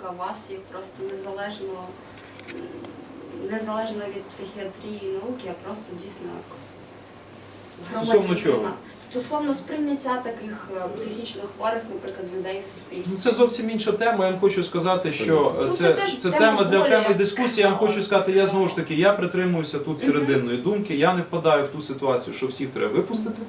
думка вас як просто незалежно, незалежно від психіатрії і науки, а просто дійсно Стосовно чого? Стосовно сприйняття таких е, психічно хворих, наприклад, людей в Ну, суспільстві. Це зовсім інша тема. Я вам хочу сказати, що Ну, це, це це тема для окремої дискусії. Я вам хочу сказати, я знову ж таки я притримуюся тут серединної думки. Я не впадаю в ту ситуацію, що всіх треба випустити,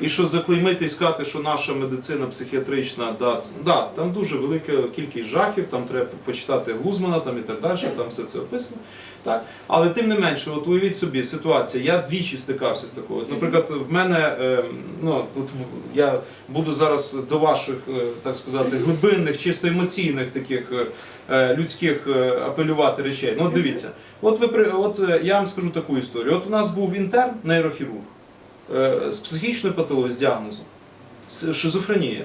і що заклеймити і сказати, що наша медицина психіатрична, да, да, там дуже велика кількість жахів, там треба почитати Гузмана там і так далі, там все це описано. Так? Але тим не менше, от уявіть собі ситуація. Я двічі стикався з такою. От, Наприклад, в мене ем, ну от я буду зараз до ваших, е, так сказати, глибинних, чисто емоційних таких е, е, людських апелювати речей. Ну, от дивіться, от ви от я вам скажу таку історію. От в нас був інтерн, нейрохірург з психічною патологією, з діагнозом, з- шизофренія.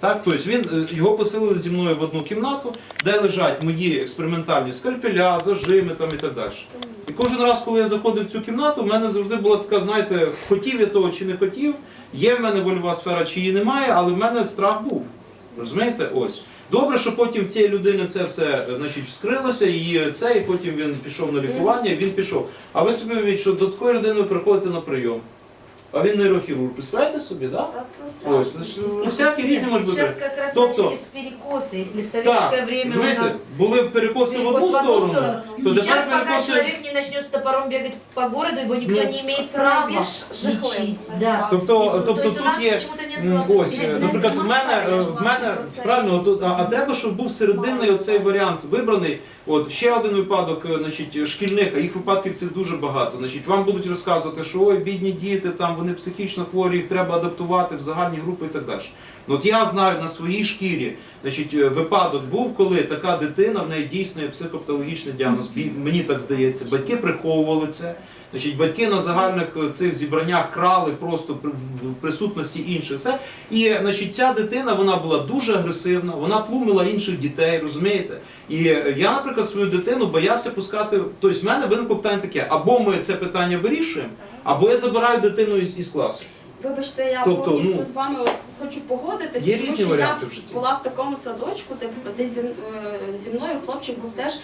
Так, тобто він е, його поселили зі мною в одну кімнату, де лежать мої експериментальні скальпеля, зажими там і так далі. І кожен раз, коли я заходив в цю кімнату, в мене завжди була така, знаєте, хотів я того чи не хотів. Є в мене вольова сфера, чи її немає, але в мене страх був. Розумієте? Ось. Добре, що потім в цієї людини це все е, значить, вскрилося, її це, і потім він пішов на лікування, він пішов. А ви собі уявіть, що до такої людини ви приходите на прийом. А він нейрохірург. Представляєте собі, це страшно. Ось, значить, дійсно. ну, всякі різні можуть бути. сейчас как раз Тобто- начались перекосы. Если в советское Так, время у знаєте, нас були перекоси в перекос одну в одну сторону, сторону, то сейчас тепер пока перекоси. человек не начнет с топором бегать по городу, его никто Ну, не имеет права лечить. Да. Тобто, То тобто есть у тут нас є почему-то нет м, золотой ось, е, наприклад, в мене, е, в мене правильно, от, а, а треба, щоб був серединний оцей варіант вибраний. От ще один випадок, е, значить, шкільних, а їх випадків цих дуже багато. Значить, вам будуть розказувати, що ой, бідні діти, там вони психічно хворі, їх треба адаптувати в загальні групи і так далі. Ну, от я знаю на своїй шкірі, значить, е, випадок був, коли така дитина, в неї дійсно є психопатологічний діагноз. Мені так здається, батьки приховували це. Значить, батьки на загальних е, цих зібраннях крали просто в присутності інших. Це. І значить, ця дитина вона була дуже агресивна, вона тлумила інших дітей, розумієте? І я, наприклад, свою дитину боявся пускати. Тобто, в мене виникло питання таке: або ми це питання вирішуємо, або я забираю дитину із, із класу. Вибачте, я Тобто, повністю ну, з вами хочу погодитись, Є тому різні що варіанти я в житті. була в такому садочку, де, де зі, е, зі мною хлопчик був теж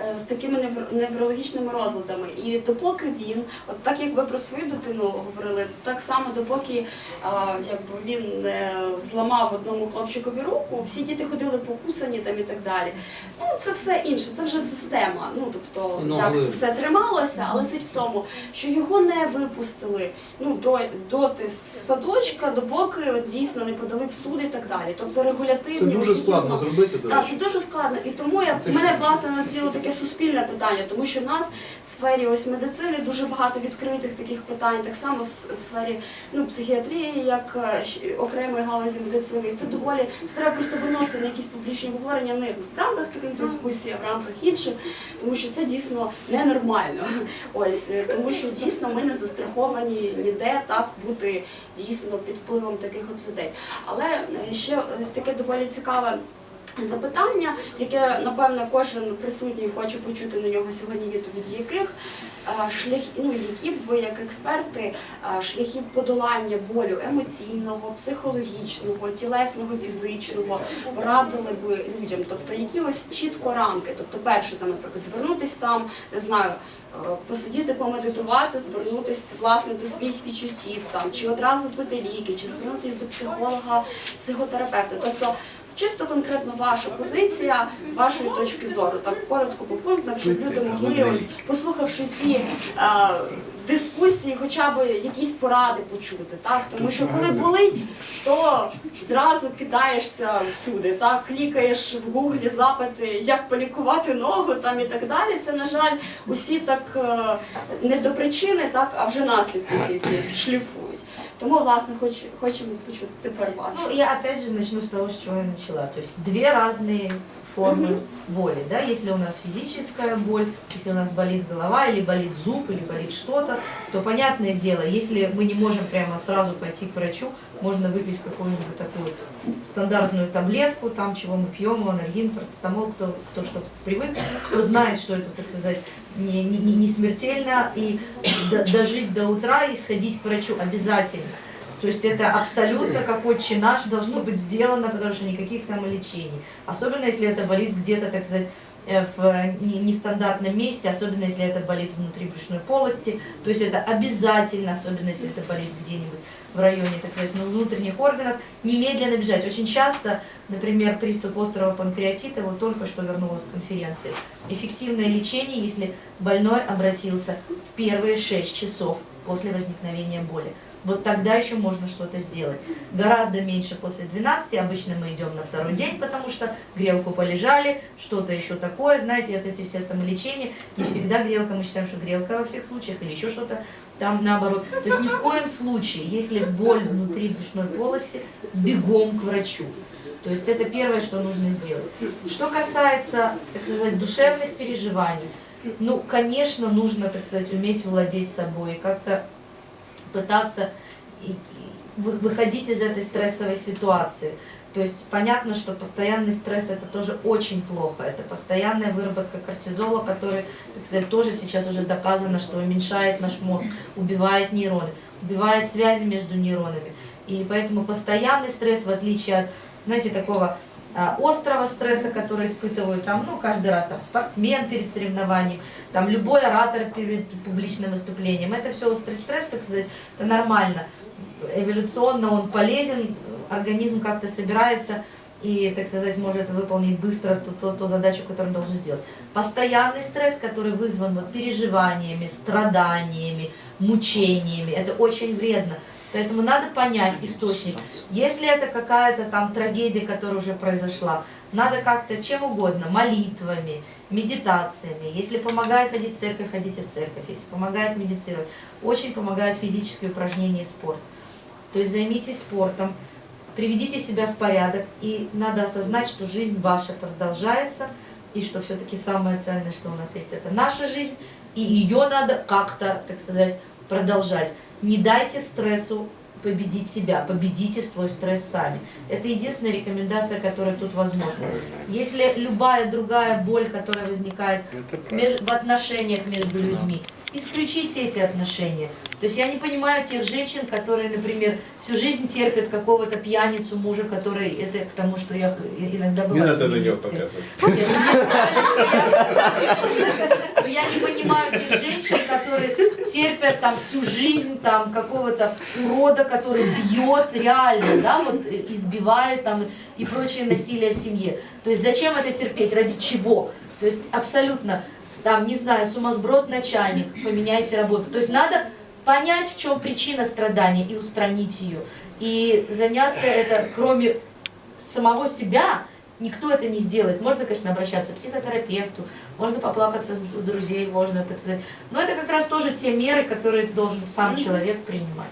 е, з такими невр- неврологічними розладами. І допоки він, от так як ви про свою дитину говорили, так само допоки е, якби він не зламав одному хлопчикові руку, всі діти ходили покусані там і так далі. Ну це все інше, це вже система. Ну тобто, Ну, як але- це все трималося, але суть в тому, що його не випустили ну до доти з садочка, допоки от, дійсно не подали в суд і так далі. Тобто регулятивні Це дуже складно зробити, до так, речі. це дуже складно. І тому я Це мене що? власне назріло таке суспільне питання, тому що в нас в сфері ось медицини дуже багато відкритих таких питань, так само в с- в сфері ну, психіатрії, як е, щ- окремої галузі медицини. І це доволі це треба просто виносити на якісь публічні обговорення не в рамках таких дискусій, а в рамках інших, тому що це дійсно ненормально. Ось е, тому що дійсно ми не застраховані ніде так бути дійсно під впливом таких от людей. Але е, ще ось таке доволі цікаве. Запитання, яке напевно кожен присутній хоче почути на нього сьогодні відповіді яких е, шлях, ну які б ви як експерти е, шляхів подолання болю емоційного, психологічного, тілесного, фізичного радили би людям, тобто які ось чітко рамки. Тобто, перше там, наприклад, звернутись там, не знаю. е, Посидіти, помедитувати, звернутися власне до своїх відчуттів, там чи одразу пити ліки, чи звернутися до психолога, психотерапевта. Тобто чисто конкретно ваша позиція з вашої точки зору, так коротко по пунктам, щоб люди могли ось послухавши ці е, дискусії, хоча б якісь поради почути, так? Тому що коли болить, то зразу кидаєшся всюди, так? Клікаєш в гуглі запити, як полікувати ногу там і так далі. Це на жаль, усі так е, не до причини, так? А вже наслідки тільки шліфують. Тому власне хоч хочемо почути тепер ваше. Ну, я опять же начну с того, с чего я начала. То есть две разные формы боли, да, если у нас физическая боль, если у нас болит голова, или болит зуб, или болит что-то, то понятное дело, если мы не можем прямо сразу пойти к врачу, можно выпить какую-нибудь такую стандартную таблетку, там, чего мы пьем, анальгин, парацетамол, кто, кто что привык, кто знает, что это, так сказать, не, не, не смертельно, и дожить до утра и сходить к врачу обязательно. То есть это абсолютно как отче наш должно быть сделано, потому что никаких самолечений. Особенно если это болит где-то, так сказать, э, в не- нестандартном месте, особенно если это болит внутри брюшной полости. То есть это обязательно, особенно если это болит где-нибудь в районе, так сказать, ну, внутренних органов, немедленно бежать. Очень часто, например, приступ острого панкреатита, вот только что вернулась с конференции. Эффективное лечение, если больной обратился в первые 6 часов после возникновения боли. Вот тогда еще можно что-то сделать. Гораздо меньше после 12, обычно мы идем на второй день, потому что грелку полежали, что-то еще такое, знаете, вот эти все самолечения, не всегда грелка, мы считаем, что грелка во всех случаях, или еще что-то там наоборот. То есть ни в коем случае, если боль внутри брюшной полости, бегом к врачу. То есть это первое, что нужно сделать. Что касается, так сказать, душевных переживаний, ну, конечно, нужно, так сказать, уметь владеть собой, как-то пытаться выходить из этой стрессовой ситуации. То есть понятно, что постоянный стресс это тоже очень плохо. Это постоянная выработка кортизола, который, так сказать, тоже сейчас уже доказано, что уменьшает наш мозг, убивает нейроны, убивает связи между нейронами. И поэтому постоянный стресс, в отличие от, знаете, такого острого стресса, который испытывают там, ну, каждый раз там спортсмен перед соревнованием, там любой оратор перед публичным выступлением. Это все острый стресс, так сказать, это нормально. Эволюционно он полезен, организм как-то собирается и, так сказать, может выполнить быстро ту, ту, ту задачу, которую он должен сделать. Постоянный стресс, который вызван вот переживаниями, страданиями, мучениями, это очень вредно. Поэтому надо понять источник. Если это какая-то там трагедия, которая уже произошла, надо как-то чем угодно, молитвами, медитациями. Если помогает ходить в церковь, ходите в церковь. Если помогает медитировать, очень помогают физические упражнения и спорт. То есть займитесь спортом, приведите себя в порядок, и надо осознать, что жизнь ваша продолжается, и что все-таки самое ценное, что у нас есть, это наша жизнь, и ее надо как-то, так сказать, продолжать. Не дайте стрессу победить себя, победите свой стресс сами. Это единственная рекомендация, которая тут возможна. Если любая другая боль, которая возникает меж- в отношениях между людьми, исключите эти отношения. То есть я не понимаю тех женщин, которые, например, всю жизнь терпят какого-то пьяницу мужа, который, это к тому, что я иногда Не бываю надо на нее показывать. Не я- Но я не понимаю терпят там всю жизнь там какого-то урода, который бьет реально, да, вот э, избивает там и прочее насилие в семье. То есть зачем это терпеть? Ради чего? То есть абсолютно там, не знаю, сумасброд начальник, поменяйте работу. То есть надо понять, в чем причина страдания и устранить ее. И заняться это, кроме самого себя, никто это не сделает. Можно, конечно, обращаться к психотерапевту, можно поплакаться с друзей, можно, так сказать. Но это как раз тоже те меры, которые должен сам человек принимать.